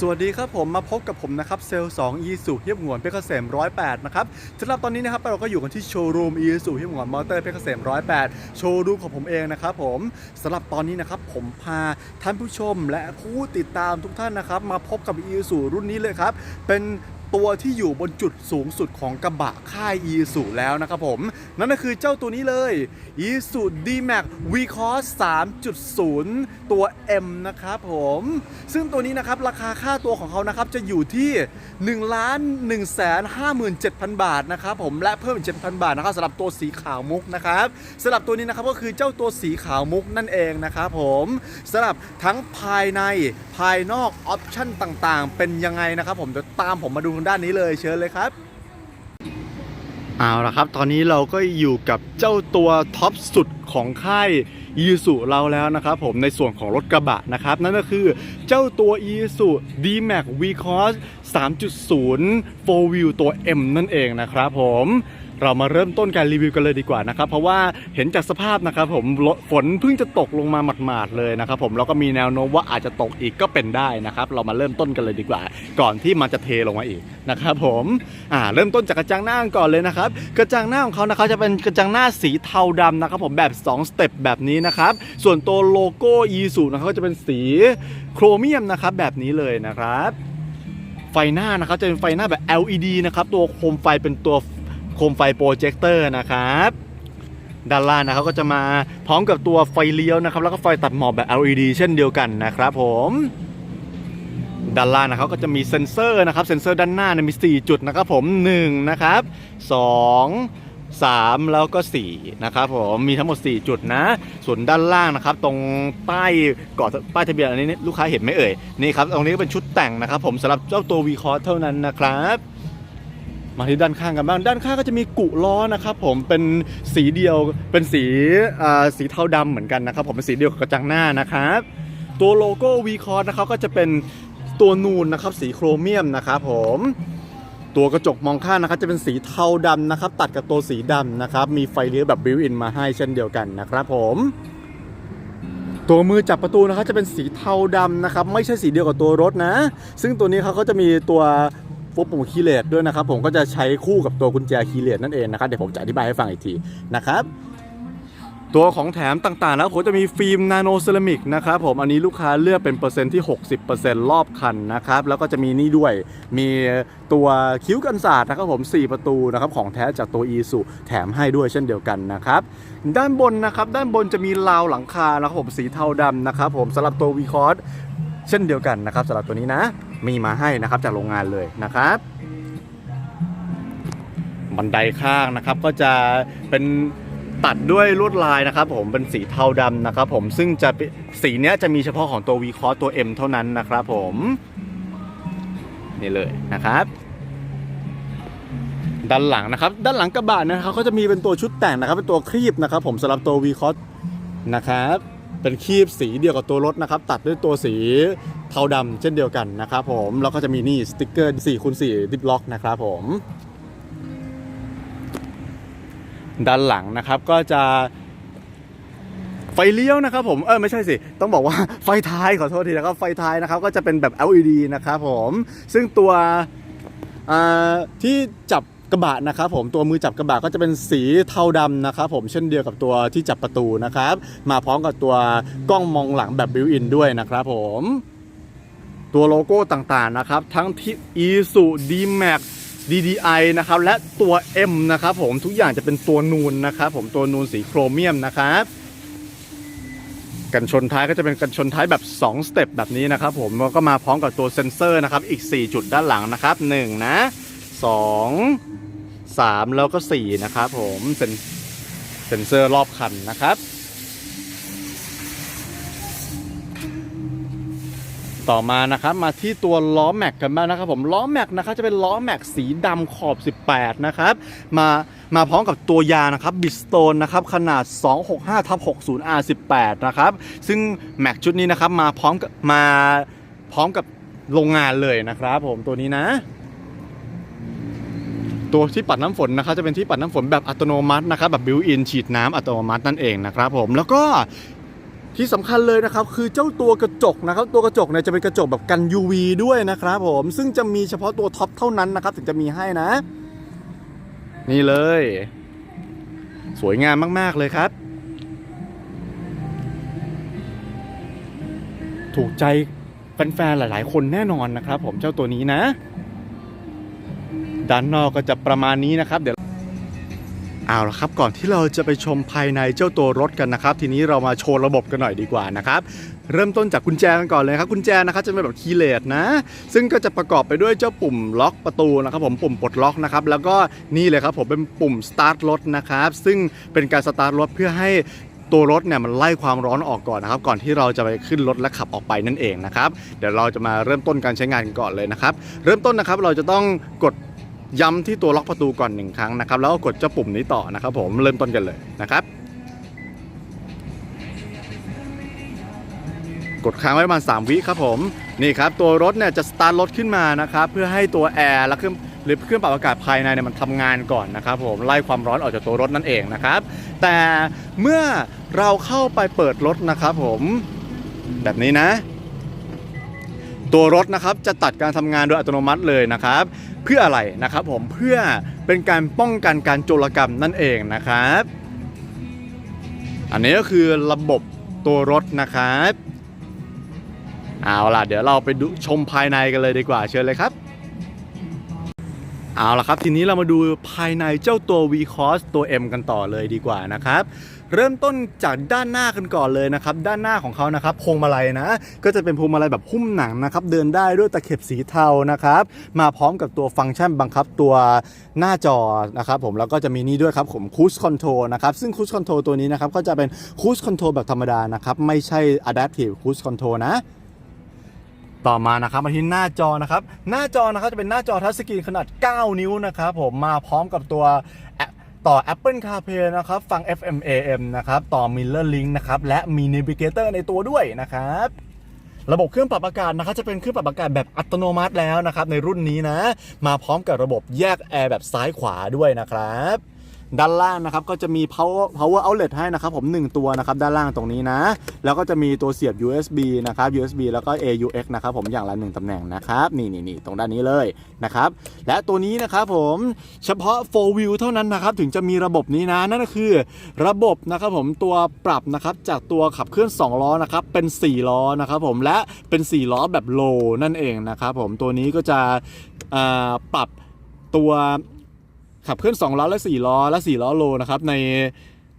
สวัสดีครับผมมาพบกับผมนะครับเซลล์สอีสุเฮียบหงวนเพชรเกษม108 นะครับสำหรับตอนนี้นะครับเราก็อยู่กันที่โชว์รูมอีสุเฮียบหงวนมอเตอร์เพชรเกษม108 โชว์รูมของผมเองนะครับผมสำหรับตอนนี้นะครับผมพาท่านผู้ชมและผู้ติดตามทุกท่านนะครับมาพบกับอีสุรุ่นนี้เลยครับเป็น ตัวที่อยู่บนจุดสูงสุดของกระบะค่ายอีสุแล้วนะครับผม นั่นก็คือเจ้าตัวนี้เลยอีสุ D-Max V-Cross 3.0 ตัว M นะครับผม ซึ่งตัวนี้นะครับ ราคาค่าตัวของเขานะครับ จะอยู่ที่1ล้าน1แสน57,000 บาทนะครับผมและเพิ่มอีก7,000 บาทนะครับสำหรับตัวสีขาวมุกนะครับสำหรับตัวนี้นะครับก็คือเจ้าตัวสีขาวมุกนั่นเองนะครับผมสำหรับทั้งภายในภายนอกออปชั่นต่างๆ เป็นยังไงนะครับผมเดี๋ยวตามผมมาดูทางด้านนี้เลยเชิญเลยครับเอาละครับ ตอนนี้เราก็อยู่กับเจ้าตัวท็อปสุดของค่ายอีสุเราแล้วนะครับผมในส่วนของรถกระบะนะครับ นั่นก็คือเจ้าตัวอีสุ D-Max V-Cross 3.0 4 Wheel ตัว M นั่นเองนะครับผม เรามาเริ่มต้นการรีวิวกันเลยดีกว่านะครับ เพราะว่าเห็นจากสภาพนะครับผมฝนเพิ่งจะตกลงมาหมาดๆเลยนะครับผมแล้วก็มีแนวโน้มว่าอาจจะตกอีกก็เป็นได้นะครับ เรามาเริ่มต้นกันเลยดีกว่า ก่อนที่มันจะเทลงมาอีกนะครับผมอ่าเริ่มต้นจากกระจังหน้าก่อนเลยนะครับ กระจังหน้าของเขานะครับจะเป็นกระจังหน้าสีเทาดำนะครับผมแบบ 2 สเต็ปแบบนี้นะครับ ส่วนตัวโลโก้ยีสุนะครับก็จะเป็นสีโครเมียมนะครับแบบนี้เลยนะครับไฟหน้านะครับจะเป็นไฟหน้าแบบ LED นะครับตัวโคมไฟเป็นตัว โคมไฟโปรเจคเตอร์นะครับด้านล่างนะครับก็จะมาพร้อมกับตัวไฟเลี้ยวนะครับ แล้วก็ไฟตัดหมอกแบบ LED เช่นเดียวกันนะครับผมด้านล่างนะครับก็จะมีเซ็นเซอร์นะครับเซ็นเซอร์ด้านหน้านี่มี 4 จุดนะครับผม1นะครับ2 3 แล้วก็4นะครับผมมีทั้งหมด 4 จุดนะ ส่วนด้านล่างนะครับตรงป้ายเกาะป้ายทะเบียนอันนี้ลูกค้าเห็นไหมเอ่ยนี่ครับตรงนี้ก็เป็นชุดแต่งนะครับผมสำหรับเจ้าตัว V c o r เท่านั้นนะครับ มาที่ด้านข้างกันบ้าง ด้านข้างก็จะมีกุล้อนะครับผมเป็นสีเดียวเป็นสีอ่าสีเทาดำเหมือนกันนะครับผมเป็นสีเดียวกับกระจังหน้านะครับตัวโลโก้ V c o r นะครับก็จะเป็นตัวนูนนะครับสีโครเมียมนะครับผมตัวกระจกมองข้างนะครับจะเป็นสีเทาดำนะครับ ตัดกับตัวสีดำนะครับ มีไฟเลี้ยวแบบบิวอินมาให้เช่นเดียวกันนะครับผมตัวมือจับประตูนะครับจะเป็นสีเทาดำนะครับ ไม่ใช่สีเดียวกับตัวรถนะ ซึ่งตัวนี้เขาก็จะมีตัว ปุ๊บปุ่มคีเลสด้วยนะครับผมก็จะใช้คู่กับตัวกุญแจคีเลสนั่นเองนะครับเดี๋ยวผมจะอธิบายให้ฟังอีกทีนะครับตัวของแถมต่างๆ แล้วผมจะมีฟิล์มนาโนเซรามิกนะครับผมอันนี้ลูกค้าเลือกเป็นเปอร์เซ็นต์ที่ 60%รอบคันนะครับแล้วก็จะมีนี่ด้วยมีตัวคิ้วกันศาสตร์นะครับผม 4 ประตูนะครับของแท้จากตัว e สุแถมให้ด้วยเช่นเดียวกันนะครับด้านบนนะครับด้านบนจะมีราวหลังคานะครับผมสีเทาดำนะครับผมสำหรับตัว v c o r เช่นเดียวกันนะครับสำหรับตัวนี้นะ มีมาให้นะครับจากโรงงานเลยนะครับบันไดข้างนะครับก็จะเป็นตัดด้วยลวดลายนะครับ ผมเป็นสีเทาดำนะครับ ผมซึ่งจะสีเนี้ยจะมีเฉพาะของตัว v c o r ตัว M เท่านั้นนะครับ ผมนี่เลยนะครับด้านหลังนะครับ ด้านหลังกระบะนะครับเขาจะมีเป็นตัวชุดแต่งนะครับ เป็นตัวครีบนะครับ ผมสำหรับตัว v c o s นะครับ เป็นครีบสีเดียวกับตัวรถนะครับ ตัดด้วยตัวสีเทาดำเช่นเดียวกันนะครับผมแล้วก็จะมีนี่สติกเกอร์4คูณ4ดิฟล็อกนะครับผม ด้านหลังนะครับก็จะไฟเลี้ยวนะครับผม เออไม่ใช่สิ ต้องบอกว่าไฟท้ายขอโทษทีนะครับไฟท้ายนะครับก็จะเป็นแบบ LED นะครับผม ซึ่งตัวที่จับ กระบะนะครับผมตัวมือจับกระบะก็จะเป็นสีเทาดำนะครับผมเช่นเดียวกับตัวที่จับประตูนะครับมาพร้อมกับตัวกล้องมองหลังแบบบิวอินด้วยนะครับผมตัวโลโก้ต่างๆนะครับทั้งที่ i s u D-Max DDI นะครับและตัว M นะครับผมทุกอย่างจะเป็นตัวนูนนะครับผมตัวนูนสีโครเมียมนะครับกันชนท้ายก็จะเป็นกันชนท้ายแบบ 2 สเต็ปแบบนี้นะครับผมแล้วก็มาพร้อมกับตัวเซ็นเซอร์นะครับอีก 4 จุดด้านหลังนะครับ 1 นะ 2 3 แล้วก็ 4 นะครับผมเซ็นเซนเซอร์รอบคันนะครับ ต่อมานะครับมาที่ตัวล้อแม็กกันบ้างนะครับผมล้อแม็กนะครับจะเป็นล้อแม็กสีดำขอบ 18 นะครับมามาพร้อมกับตัวยางนะครับบิสโตนนะครับขนาด 265ทับ60 R18 นะครับซึ่งแม็กชุดนี้นะครับมาพร้อมกับมาพร้อมกับโรงงานเลยนะครับผมตัวนี้นะ ตัวที่ปัดน้ำฝนนะครับจะเป็นที่ปัดน้ำฝนแบบอัตโนมัตินะครับแบบบิวอินฉีดน้ำอัตโนมัตินั่นเองนะครับผมแล้วก็ที่สำคัญเลยนะครับคือเจ้าตัวกระจกนะครับตัวกระจกเนี่ยจะเป็นกระจกแบบกัน UV ด้วยนะครับผมซึ่งจะมีเฉพาะตัวท็อปเท่านั้นนะครับถึงจะมีให้นะ นี่เลย สวยงามมาก ๆ เลยครับ ถูกใจแฟนๆหลาย ๆ คนแน่นอนนะครับผมเจ้าตัวนี้นะ ด้านนอกก็จะประมาณนี้นะครับ เดี๋ยวเอาละครับก่อนที่เราจะไปชมภายในเจ้าตัวรถกันนะครับ ทีนี้เรามาโชว์ระบบกันหน่อยดีกว่านะครับ เริ่มต้นจากกุญแจกันก่อนเลยครับกุญแจนะครับจะเป็นแบบคีย์เลสนะ ซึ่งก็จะประกอบไปด้วยเจ้าปุ่มล็อกประตูนะครับ ผมปุ่มปลดล็อกนะครับ แล้วก็นี่เลยครับผมเป็นปุ่มสตาร์ทรถนะครับ ซึ่งเป็นการสตาร์ทรถเพื่อให้ตัวรถเนี่ยมันไล่ความร้อนออกก่อนนะครับ ก่อนที่เราจะไปขึ้นรถและขับออกไปนั่นเองนะครับ เดี๋ยวเราจะมาเริ่มต้นการใช้งานกันก่อนเลยนะครับ เริ่มต้นนะครับเราจะต้องกด ย้ำที่ตัวล็อกประตูก่อนหนึ่งครั้งนะครับ แล้วก็กดเจ้าปุ่มนี้ต่อนะครับ ผมเริ่มต้นกันเลยนะครับ กดค้างไว้ประมาณ3วิครับผมนี่ครับตัวรถเนี่ยจะสตาร์ทรถขึ้นมานะครับเพื่อให้ตัวแอร์และเครื่องหรือเครื่องปรับอากาศภายในเนี่ยมันทำงานก่อนนะครับผมไล่ความร้อนออกจากตัวรถนั่นเองนะครับ แต่เมื่อเราเข้าไปเปิดรถนะครับผมแบบนี้นะ ตัวรถนะครับจะตัดการทำงานโดยอัตโนมัติเลยนะครับ เพื่ออะไรนะครับผมเพื่อเป็นการป้องกันการโจรกรรมนั่นเองนะครับ อันนี้ก็คือระบบตัวรถนะครับเอาล่ะเดี๋ยวเราไปดูชมภายในกันเลยดีกว่าเชิญเลยครับเอาล่ะครับ ทีนี้เรามาดูภายในเจ้าตัว v c o s ตัว M กันต่อเลยดีกว่านะครับ เริ่มต้นจากด้านหน้ากันก่อนเลยนะครับ ด้านหน้าของเขานะครับพวงมาลัยนะ ก็จะเป็นพวงมาลัยแบบหุ้มหนังนะครับ เดินได้ด้วยตะเข็บสีเทานะครับ มาพร้อมกับตัวฟังก์ชันบังคับตัวหน้าจอนะครับผมแล้วก็จะมีนี่ด้วยครับผมคูสคอนโทรนะครับซึ่งคูสคอนโทรตัวนี้นะครับก็จะเป็นคูสคอนโทรแบบธรรมดานะครับไม่ใช่ Adaptive Cruise Control นะต่อมานะครับมาที่หน้าจอนะครับ หน้าจอนะครับจะเป็นหน้าจอทัชสกรีนขนาด 9 นิ้วนะครับผมมาพร้อมกับตัว ต่อ Apple CarPlay นะครับ ฟัง FM AM นะครับ ต่อ Miller Link นะครับ และมี Navigator ในตัวด้วยนะครับ ระบบเครื่องปรับอากาศนะครับ จะเป็นเครื่องปรับอากาศแบบอัตโนมัติแล้วนะครับ ในรุ่นนี้นะ มาพร้อมกับระบบแยกแอร์แบบซ้ายขวาด้วยนะครับ ด้านล่างนะครับก็จะมี power power outlet ให้นะครับผม 1 ตัวนะครับด้านล่างตรงนี้นะ แล้วก็จะมีตัวเสียบ USB นะครับ USB แล้วก็ AUX นะครับผมอย่างละ1ตำแหน่งนะครับนี่นี่นี่ตรงด้านนี้เลยนะครับและตัวนี้นะครับผมเฉพาะ 4 wheel เท่านั้นนะครับถึงจะมีระบบนี้นะนั่นก็คือ ระบบนะครับผมตัวปรับนะครับจากตัวขับเคลื่อน 2 ล้อนะครับเป็น 4 ล้อนะครับผมและเป็น 4 ล้อแบบ low นั่นเองนะครับผมตัวนี้ก็จะปรับตัว ขับเคลื่อน2ล้อและ4ล้อและ4ล้อโลนะครับใน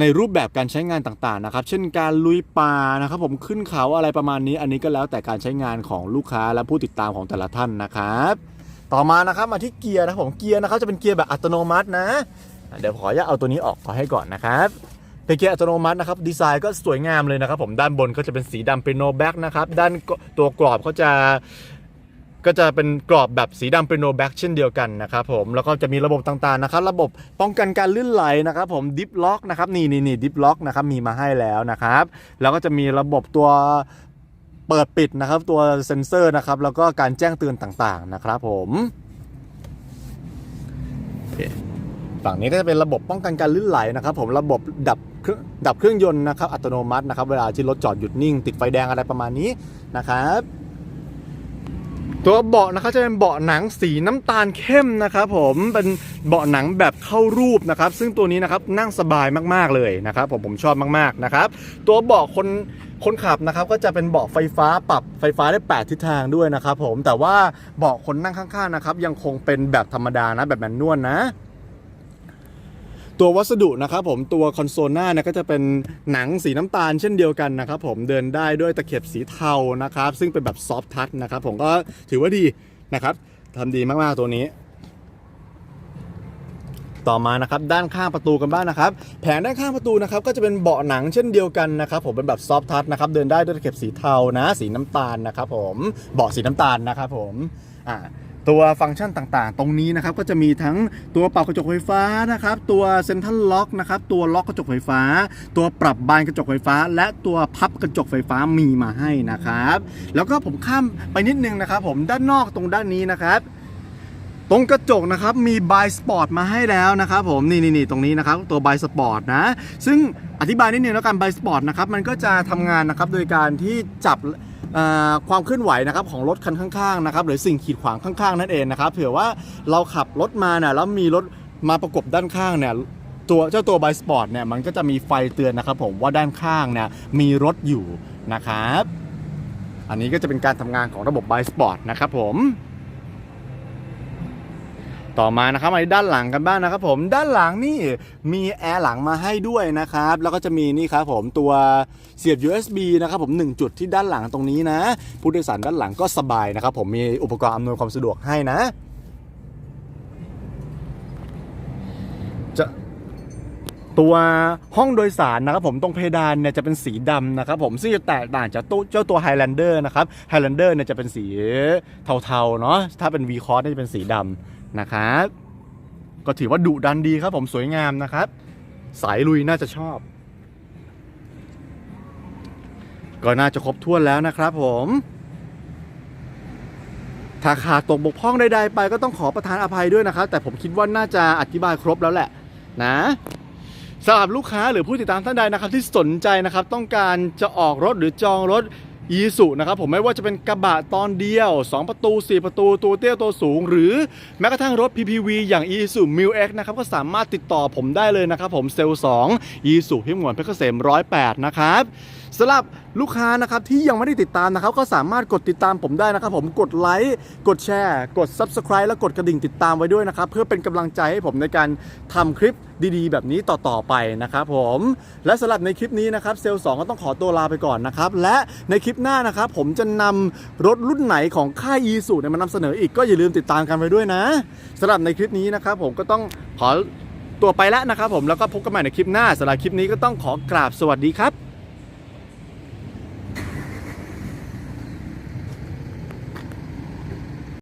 ในรูปแบบการใช้งานต่างๆนะครับ เช่นการลุยป่านะครับ ผมขึ้นเขาอะไรประมาณนี้ อันนี้ก็แล้วแต่การใช้งานของลูกค้าและผู้ติดตามของแต่ละท่านนะครับ ต่อมานะครับมาที่เกียร์นะผมเกียร์นะครับจะเป็นเกียร์แบบอัตโนมัตินะอะเดี๋ยวขออนุญาตเอาตัวนี้ออกขอให้ก่อนนะครับเป็นเกียร์อัตโนมัตินะครับดีไซน์ก็สวยงามเลยนะครับผมด้านบนก็จะเป็นสีดำเป็นโนแบ็กนะครับด้านตัวกรอบเขาจะ ก็จะเป็นกรอบแบบสีดำเป็นโนแบ็กเช่นเดียวกันนะครับผมแล้วก็จะมีระบบต่างๆนะครับระบบป้องกันการลื่นไหลนะครับผมดิฟล็อกนะครับนี่นี่นี่ดิฟล็อกนะครับมีมาให้แล้วนะครับ แล้วก็จะมีระบบตัวเปิดปิดนะครับตัวเซ็นเซอร์นะครับแล้วก็การแจ้งเตือนต่างๆนะครับผมฝั่งนี้ก็จะเป็นระบบป้องกันการลื่นไหลนะครับ ผมระบบดับเครื่องดับเครื่องยนต์นะครับอัตโนมัตินะครับเวลาที่รถจอดหยุดนิ่ง ติดไฟแดงอะไรประมาณนี้นะครับ ตัวเบาะนะครับจะเป็นเบาะหนังสีน้ำตาลเข้มนะครับผมเป็นเบาะหนังแบบเข้ารูปนะครับ ซึ่งตัวนี้นะครับนั่งสบายมากๆเลยนะครับผมผมชอบมากๆนะครับตัวเบาะคนคนขับนะครับก็จะเป็นเบาะไฟฟ้าปรับไฟฟ้าได้ 8 ทิศทางด้วยนะครับผมแต่ว่าเบาะคนนั่งข้างๆนะครับยังคงเป็นแบบธรรมดานะแบบแมนนวลนะ ตัววัสดุนะครับผมตัวคอนโซลหน้าเนี่ยก็จะเป็นหนังสีน้ำตาลเช่นเดียวกันนะครับผมเดินได้ด้วยตะเข็บสีเทานะครับ ซึ่งเป็นแบบซอฟทัชนะครับผมก็ถือว่าดีนะครับทำดีมากๆตัวนี้ต่อมานะครับด้านข้างประตูกันบ้างนะครับ แผงด้านข้างประตูนะครับก็จะเป็นเบาะหนังเช่นเดียวกันนะครับ ผมเป็นแบบซอฟทัชนะครับเดินได้ด้วยตะเข็บสีเทานะ สีน้ำตาลนะครับ ผมเบาะสีน้ำตาลนะครับ ผมอ่า ตัวฟังก์ชันต่างๆ ตรงนี้นะครับก็จะมีทั้งตัวปรับกระจกไฟฟ้านะครับตัวเซ็นทรัลล็อกนะครับตัวล็อกกระจกไฟฟ้า ตัวปรับบานกระจกไฟฟ้า และตัวพับกระจกไฟฟ้ามีมาให้นะครับ แล้วก็ผมข้ามไปนิดนึงนะครับ ผมด้านนอกตรงด้านนี้นะครับตรงกระจกนะครับมีบายสปอร์ตมาให้แล้วนะครับผมนี่นี่นี่ตรงนี้นะครับตัวบายสปอร์ตนะ ซึ่งอธิบายนิดนึงแล้วกันบายสปอร์ตนะครับมันก็จะทำงานนะครับโดยการที่จับ ความเคลื่อนไหวนะครับของรถคันข้างๆนะครับหรือสิ่งขีดขวางข้างๆนั่นเองนะครับเผื่อว่าเราขับรถมาเนี่ยแล้วมีรถมาประกบด้านข้างเนี่ยตัวเจ้าตัวบายสปอร์ตเนี่ยมันก็จะมีไฟเตือนนะครับผมว่าด้านข้างเนี่ยมีรถอยู่นะครับ อันนี้ก็จะเป็นการทำงานของระบบบสปอร์ตนะครับผม ต่อมานะครับมาด้านหลังกันบ้างนะครับ ผมด้านหลังนี่มีแอร์หลังมาให้ด้วยนะครับ แล้วก็จะมีนี่ครับผมตัวเสียบ USB นะครับผม1จุดที่ด้านหลังตรงนี้นะ ผู้โดยสารด้านหลังก็สบายนะครับ ผมมีอุปกรณ์อำนวยความสะดวกให้นะจะตัวห้องโดยสารนะครับผมตรงเพดานเนี่ยจะเป็นสีดำนะครับผมซึ่งจะแตกต่างจากตู้เจ้าตัว Highlander นะครับ Highlander เนี่ยจะเป็นสีเทาๆเนาะถ้าเป็น V Cross เนี่ยจะเป็นสีดำ นะครับ ก็ถือว่าดุดันดีครับผมสวยงามนะครับ สายลุยน่าจะชอบ ก็น่าจะครบถ้วนแล้วนะครับผมถ้าขาดตกบกพร่องใดๆไปก็ต้องขอประทานอภัยด้วยนะครับ แต่ผมคิดว่าน่าจะอธิบายครบแล้วแหละนะสำหรับลูกค้าหรือผู้ติดตามท่านใดนะครับที่สนใจนะครับ ต้องการจะออกรถหรือจองรถ อีสุนะครับผมไม่ว่าจะเป็นกระบะตอนเดียว 2 ประตู 4 ประตูตัวเตี้ยตัวสูง หรือแม้กระทั่งรถ PPV อย่าง i s u m i l X นะครับก็สามารถติดต่อผมได้เลยนะครับผมเซลล์2 i s u พิมพ์หวนเพชรเกษม108 นะครับ สำหรับลูกค้านะครับที่ยังไม่ได้ติดตามนะครับ ก็สามารถกดติดตามผมได้นะครับ ผมกดไลค์กดแชร์ กด Subscribe และกดกระดิ่งติดตามไว้ด้วยนะครับ เพื่อเป็นกำลังใจให้ผมในการทำคลิปดีๆ แบบนี้ต่อๆไปนะครับผมและสำหรับในคลิปนี้นะครับเซลล์2ก็ต้องขอตัวลาไปก่อนนะครับ และในคลิปหน้านะครับ ผมจะนำรถรุ่นไหนของค่ายอีสุเนี่ยมานำเสนออีกก็อย่าลืมติดตามกันไปด้วยนะสำหรับในคลิปนี้นะครับ ผมก็ต้องขอตัวไปแล้วนะครับ ผมแล้วก็พบกันใหม่ในคลิปหน้าสำหรับคลิปนี้ก็ต้องขอกราบสวัสดีครับ